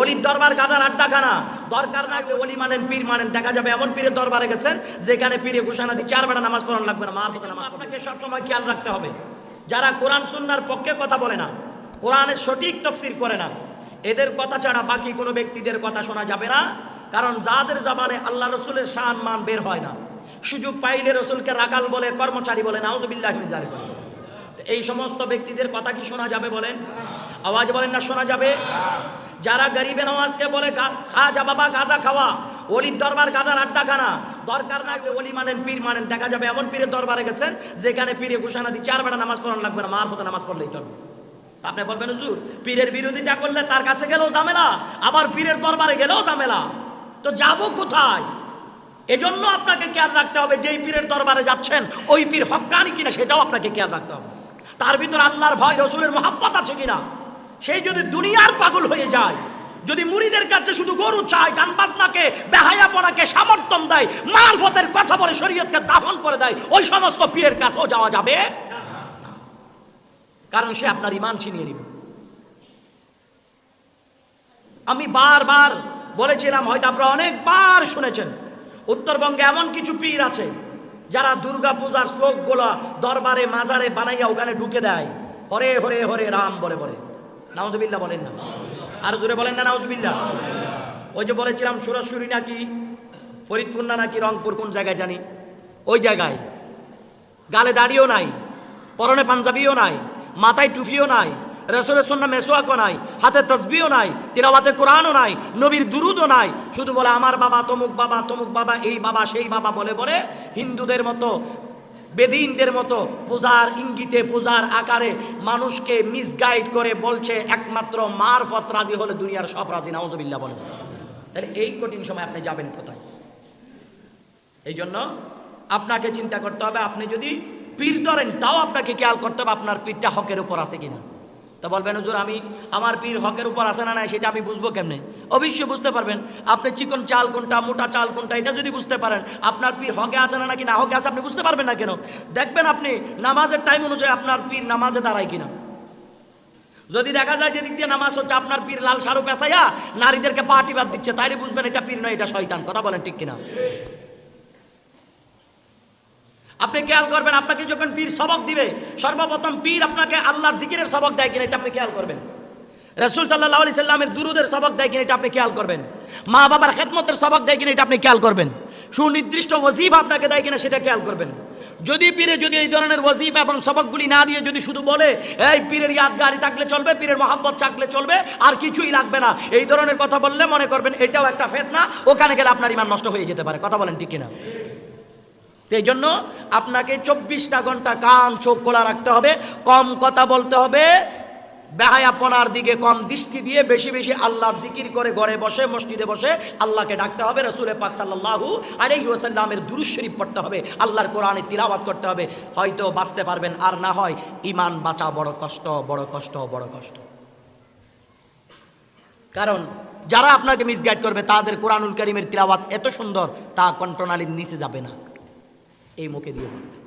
অলির দরবার, গাজার আড্ডাখানা। দরকার না অলি মানেন, পীর মানেন, দেখা যাবে এমন পীরের দরবারে গেছেন, যেখানে পীরে ঘোষণা দিয়ে চার বেটা নামাজ পড়ানো লাগবে না নামাজ আপনাকে সবসময় খেয়াল রাখতে হবে, যারা কোরআন সুন্নার পক্ষে কথা বলে না, কোরআনের সঠিক তফসির করে না, এদের কথা ছাড়া বাকি কোনো ব্যক্তিদের কথা শোনা যাবে না, কারণ যাদের জাবানে আল্লাহ রসুলের শান মান বের হয় না, সুযোগ পাইলে রসুলকে রাকাল বলে, কর্মচারী বলে, নাউজুবিল্লাহ জারি বলে। এই সমস্ত ব্যক্তিদের কথা কি শোনা যাবে বলেন? আওয়াজ বলেন না, শোনা যাবে? যারা গরিবে নওয়াজকে বলে খাজা বাবা, গাজা খাওয়া, অলির দরবার, গাজার আড্ডাখানা। দরকার না অলি মানেন, পীর মানেন। দেখা যাবে এমন পীরের দরবারে গেছেন, যেখানে পীরে ঘোষণা দিয়ে চার নামাজ পড়ানো লাগবে না মার হতে নামাজ পড়লেই চলবে। আপনি বলবেন, হুজুর, পীরের বিরোধিতা করলে তার কাছে গেলেও ঝামেলা, আবার পীরের দরবারে গেলেও ঝামেলা। তো যাব কোথায়? এজন্য আপনাকে খেয়াল রাখতে হবে, যেই পীরের দরবারে যাচ্ছেন, ওই পীর হক্কানি কিনা সেটাও আপনাকে খেয়াল রাখতে হবে। তার ভিতর আল্লাহর ভয়, রসুলের মহাব্বত আছে কিনা? সেই যদি দুনিয়ার পাগল হয়ে যায়, যদি মুড়িদের কাছে শুধু গরু চায়, গান বাজনাকে, বেহায়া পড়াকে সমর্থন দেয়, মারফতের কথা বলে শরীয়তকে দাফন করে দেয়, ওই সমস্ত পীরের কাছেও যাওয়া যাবে? কারণ সে আপনার ইমান ছিনিয়ে নিবে। আমি বারবার বলেছিলাম, হয়তো আপনারা অনেকবার শুনেছেন, উত্তরবঙ্গে এমন কিছু পীর আছে, যারা দুর্গা পূজার শ্লোকগুলো দরবারে, মাজারে বানাইয়া ওখানে ঢুকে দেয়। হরে হরে হরে রাম বলে বলে। নাউজবিল্লা বলেন না। আর জোরে বলেন না নাউজবিল্লা ওই যে বলেছিলাম, সুরসুরি নাকি, ফরিদপুর না নাকি, রংপুর কোন জায়গায় জানি? ওই জায়গায়। গালে দাড়িও নাই, পরনে পাঞ্জাবিও নাই, মাথায় টুফিও নাই, রসুলের সন্না মেসোয়াকও নাই, হাতে তসবিও নাই, তিলাওয়াতে কোরআনও নাই, নবীর দুরুদও নাই। শুধু বলে, আমার বাবা, তমুক বাবা তমুক বাবা, এই বাবা, সেই বাবা বলে বলে হিন্দুদের মতো বেদিনদের মতো পূজার ইঙ্গিতে, পূজার আকারে মানুষকে মিসগাইড করে বলছে, একমাত্র মারফত রাজি হলে দুনিয়ার সব রাজি। নাউজবিল্লা বলে তাহলে এই কঠিন সময় আপনি যাবেন কোথায়? এই জন্য আপনাকে চিন্তা করতে হবে, আপনি যদি পীর ধরেন, তাও আপনাকে খেয়াল করতে হবে আপনার পীরটা হকের উপর আছে কিনা। তো বলবেন, হুজুর, আমি আমার পীর হকের উপর আসে না নাই, সেটা আমি বুঝব কেমনে? অবশ্যই বুঝতে পারবেন, আপনি চিকন চাল কোনটা, মোটা চাল কোনটা, এটা যদি বুঝতে পারেন, আপনার পীর হকে আছে না নাকি, না হকে আছে, আপনি বুঝতে পারবেন না কেন? দেখবেন আপনি নামাজের টাইম অনুযায়ী আপনার পীর নামাজে দাঁড়ায় কিনা। যদি দেখা যায় যে দিক দিয়ে নামাজ হচ্ছে আপনার পীর লাল সারু পেশাইয়া নারীদেরকে পার্টি বাদ দিচ্ছে, তাইলে বুঝবেন এটা পীর নয়, এটা শয়তান। কথা বলেন ঠিক কিনা? আপনি খেয়াল করবেন, আপনাকে যখন পীর সবক দিবে, সর্বপ্রথম পীর আপনাকে আল্লাহর জিকিরের সবক দেয় কিনা এটা আপনি খেয়াল করবেন। রসুল সাল্লাহ আলি সাল্লামের দুরুদের সবক দেয় কিনা এটা আপনি খেয়াল করবেন। মা বাবার খেদমতের সবক দেয় কিনা এটা আপনি খেয়াল করবেন। সুনির্দিষ্ট ওজিফ আপনাকে দেয় কিনা সেটা খেয়াল করবেন। যদি পীরে যদি এই ধরনের ওজিফ এবং সবকগুলি না দিয়ে যদি শুধু বলে, এই পীরের ইয়াদগারি থাকলে চলবে, পীরের মহাব্বত থাকলে চলবে, আর কিছুই লাগবে না। এই ধরনের কথা বললে মনে করবেন এটাও একটা ফেতনা, ওখানে গেলে আপনার ইমান নষ্ট হয়ে যেতে পারে। কথা বলেন ঠিক কিনা? তো এই জন্য আপনাকে চব্বিশটা ঘণ্টা কান চোখ খোলা রাখতে হবে, কম কথা বলতে হবে, বেহায়াপনার দিকে কম দৃষ্টি দিয়ে বেশি বেশি আল্লাহর জিকির করে ঘরে বসে, মসজিদে বসে আল্লাহকে ডাকতে হবে, রসুল পাক সাল্লাহু আলাইহি ওয়াসাল্লামের দুরুশ শরীফ পড়তে হবে, আল্লাহর কোরআনে তিলাওয়াত করতে হবে, হয়তো বাঁচতে পারবেন, আর না হয় ইমান বাঁচা বড় কষ্ট বড় কষ্ট বড় কষ্ট। কারণ যারা আপনাকে মিসগাইড করবে, তাদের কোরআনুল করিমের তিলাওয়াত এত সুন্দর, তা কণ্ঠনালীর নিচে যাবে না। এই মুখে দিয়ে বলবে।